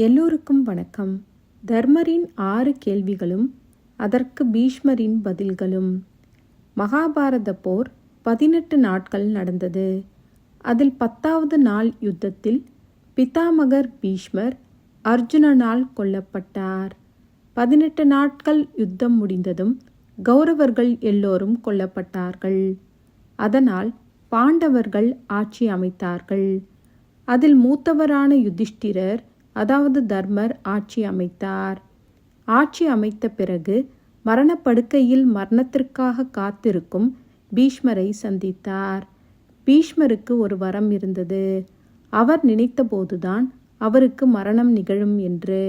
எல்லோருக்கும் வணக்கம். தர்மரின் ஆறு கேள்விகளும் அதற்கு பீஷ்மரின் பதில்களும். மகாபாரத போர் பதினெட்டு நாட்கள் நடந்தது. அதில் பத்தாவது நாள் யுத்தத்தில் பிதாமகர் பீஷ்மர் அர்ஜுனனால் கொல்லப்பட்டார். பதினெட்டு நாட்கள் யுத்தம் முடிந்ததும் கௌரவர்கள் எல்லோரும் கொல்லப்பட்டார்கள். அதனால் பாண்டவர்கள் ஆட்சி அமைத்தார்கள். அதில் மூத்தவரான யுதிஷ்டிரர் அதாவது தர்மர் ஆட்சி அமைத்தார். ஆட்சி அமைத்த பிறகு மரணப்படுக்கையில் மரணத்திற்காக காத்திருக்கும் பீஷ்மரை சந்தித்தார். பீஷ்மருக்கு ஒரு வரம் இருந்தது. அவர் நினைத்தபோதுதான் அவருக்கு மரணம் நிகழும் என்று.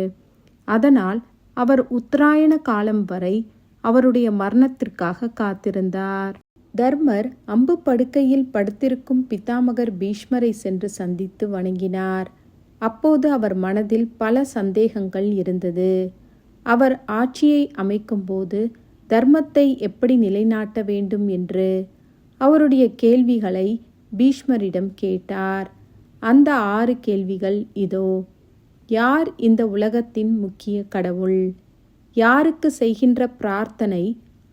அதனால் அவர் உத்தராயண காலம் வரை அவருடைய மரணத்திற்காக காத்திருந்தார். தர்மர் அம்பு படுக்கையில் படுத்திருக்கும் பிதாமகர் பீஷ்மரை சென்று சந்தித்து வணங்கினார். அப்போது அவர் மனதில் பல சந்தேகங்கள் இருந்தது. அவர் ஆட்சியை அமைக்கும்போது தர்மத்தை எப்படி நிலைநாட்ட வேண்டும் என்று அவருடைய கேள்விகளை பீஷ்மரிடம் கேட்டார். அந்த ஆறு கேள்விகள் இதோ யார் இந்த உலகத்தின் முக்கிய கடவுள்? யாருக்கு செய்கின்ற பிரார்த்தனை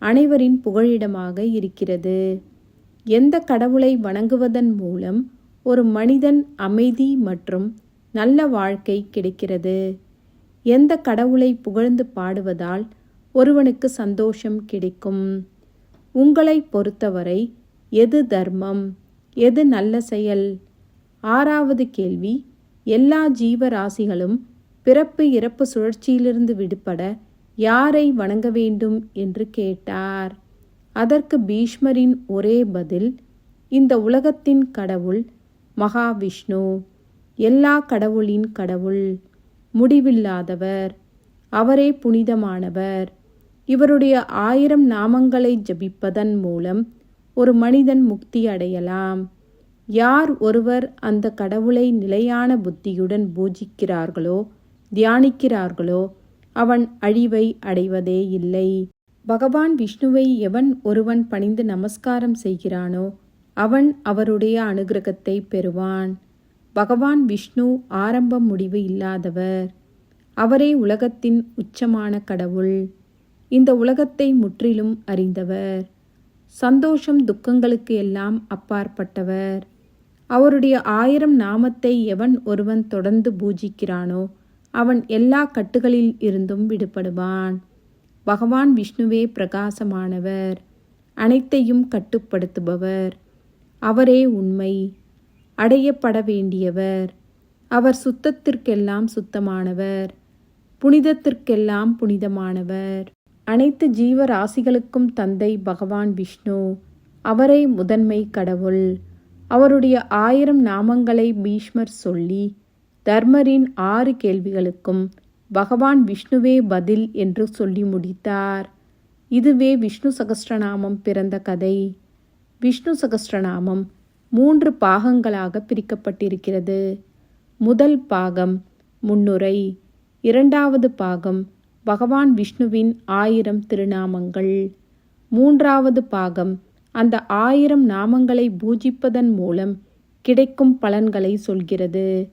அனைவரின் புகழிடமாக இருக்கிறது? எந்த கடவுளை வணங்குவதன் மூலம் ஒரு மனிதன் அமைதி மற்றும் நல்ல வாழ்க்கை கிடைக்கிறது. எந்த கடவுளை புகழ்ந்து பாடுவதால் ஒருவனுக்கு சந்தோஷம் கிடைக்கும். உங்களை பொறுத்தவரை எது தர்மம் எது நல்ல செயல்? ஆறாவது கேள்வி எல்லா ஜீவராசிகளும் பிறப்பு இறப்பு சுழற்சியிலிருந்து விடுபட யாரை வணங்க வேண்டும் என்று கேட்டார். அதற்கு பீஷ்மரின் ஒரே பதில் இந்த உலகத்தின் கடவுள் மகாவிஷ்ணு. எல்லா கடவுளின் கடவுள் முடிவில்லாதவர் அவரே புனிதமானவர். இவருடைய ஆயிரம் நாமங்களை ஜபிப்பதன் மூலம் ஒரு மனிதன் முக்தி அடையலாம். யார் ஒருவர் அந்த கடவுளை நிலையான புத்தியுடன் பூஜிக்கிறார்களோ தியானிக்கிறார்களோ அவன் அழிவை அடைவதே இல்லை. பகவான் விஷ்ணுவை எவன் ஒருவன் பணிந்து நமஸ்காரம் செய்கிறானோ அவன் அவருடைய அனுகிரகத்தை பெறுவான். பகவான் விஷ்ணு ஆரம்பம் முடிவு இல்லாதவர். அவரே உலகத்தின் உச்சமான கடவுள். இந்த உலகத்தை முற்றிலும் அறிந்தவர். சந்தோஷம் துக்கங்களுக்கு எல்லாம் அப்பாற்பட்டவர். அவருடைய ஆயிரம் நாமத்தை எவன் ஒருவன் தொடர்ந்து பூஜிக்கிறானோ அவன் எல்லா கட்டுகளில் இருந்தும் விடுபடுவான். பகவான் விஷ்ணுவே பிரகாசமானவர். அனைத்தையும் கட்டுப்படுத்துபவர். அவரே உண்மை. அடையப்பட வேண்டியவர் அவர் சுத்தத்திற்கெல்லாம் சுத்தமானவர். புனிதத்திற்கெல்லாம் புனிதமானவர். அனைத்து ஜீவராசிகளுக்கும் தந்தை பகவான் விஷ்ணு. அவரை முதன்மை கடவுள். அவருடைய ஆயிரம் நாமங்களை பீஷ்மர் சொல்லி தர்மரின் ஆறு கேள்விகளுக்கும் பகவான் விஷ்ணுவே பதில் என்று சொல்லி முடித்தார். இதுவே விஷ்ணு சகஸ்ரநாமம் பிறந்த கதை. விஷ்ணு சகஸ்ரநாமம் மூன்று பாகங்களாக பிரிக்கப்பட்டிருக்கிறது. முதல் பாகம் முன்னுரை இரண்டாவது பாகம் பகவான் விஷ்ணுவின் ஆயிரம் திருநாமங்கள். மூன்றாவது பாகம் அந்த ஆயிரம் நாமங்களை பூஜிப்பதன் மூலம் கிடைக்கும் பலன்களை சொல்கிறது.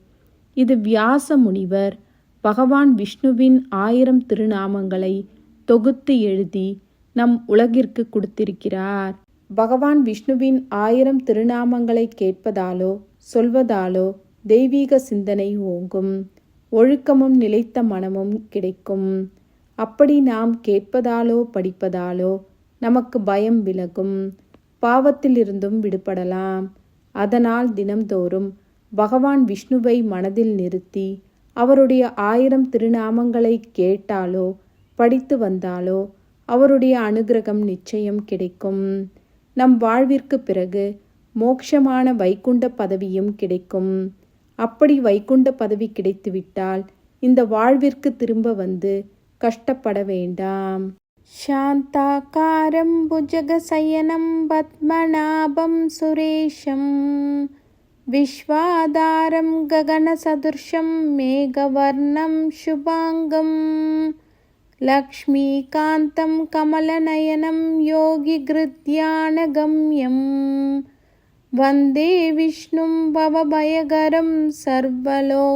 இது வியாச முனிவர் பகவான் விஷ்ணுவின் ஆயிரம் திருநாமங்களை தொகுத்து எழுதி நம் உலகிற்கு கொடுத்திருக்கிறார். பகவான் விஷ்ணுவின் ஆயிரம் திருநாமங்களை கேட்பதாலோ சொல்வதாலோ தெய்வீக சிந்தனை ஓங்கும். ஒழுக்கமும் நிலைத்த மனமும் கிடைக்கும். அப்படி நாம் கேட்பதாலோ படிப்பதாலோ நமக்கு பயம் விலகும். பாவத்திலிருந்தும் விடுபடலாம். அதனால் தினம்தோறும் பகவான் விஷ்ணுவை மனதில் நிறுத்தி அவருடைய ஆயிரம் திருநாமங்களை கேட்டாலோ படித்து வந்தாலோ அவருடைய அனுகிரகம் நிச்சயம் கிடைக்கும். நம் வாழ்விற்கு பிறகு மோட்சமான வைகுண்ட பதவியும் கிடைக்கும் அப்படி வைகுண்ட பதவி கிடைத்துவிட்டால் இந்த வாழ்விற்கு திரும்ப வந்து கஷ்டப்பட வேண்டாம் शान्ताकारं भुजगशयनं पद्मनाभं सुरेशं विश्वाधारं गगनसदृशं मेघवर्णं शुभाङ्गं लक्ष्मीकान्तं कमलनयनं योगिगृध्यानगम्यं वन्दे विष्णुं भवभयकरं सर्वलोकैकनाथम्